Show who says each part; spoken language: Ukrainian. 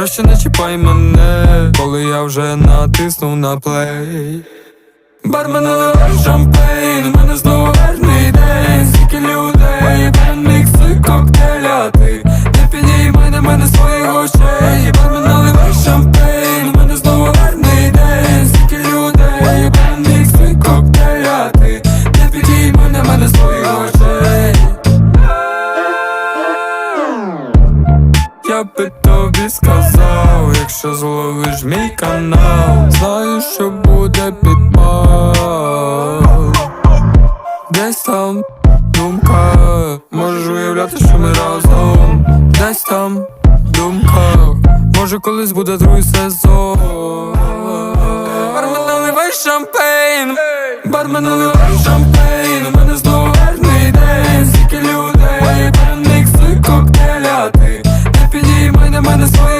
Speaker 1: Краще не чіпай мене, коли я вже натиснув на плей. Бармен наливай шампейн, у мене знову гарний день. Скільки людей, мікси коктейля. Ти не підіймай на мене своїх очей. Бармен наливай шампейн, у мене знову гарний день. Скільки людей, мікси коктейля. Ти не підіймай на мене своїх очей. Я би тобі сказав, якщо зловиш мій канал, знаю, що буде підпал. Десь там думка, можеш уявляти, що ми разом. Десь там думка, може колись буде другий сезон. Бармен наливай шампейн, бармен наливай шампейн, день, скільки людей, мікси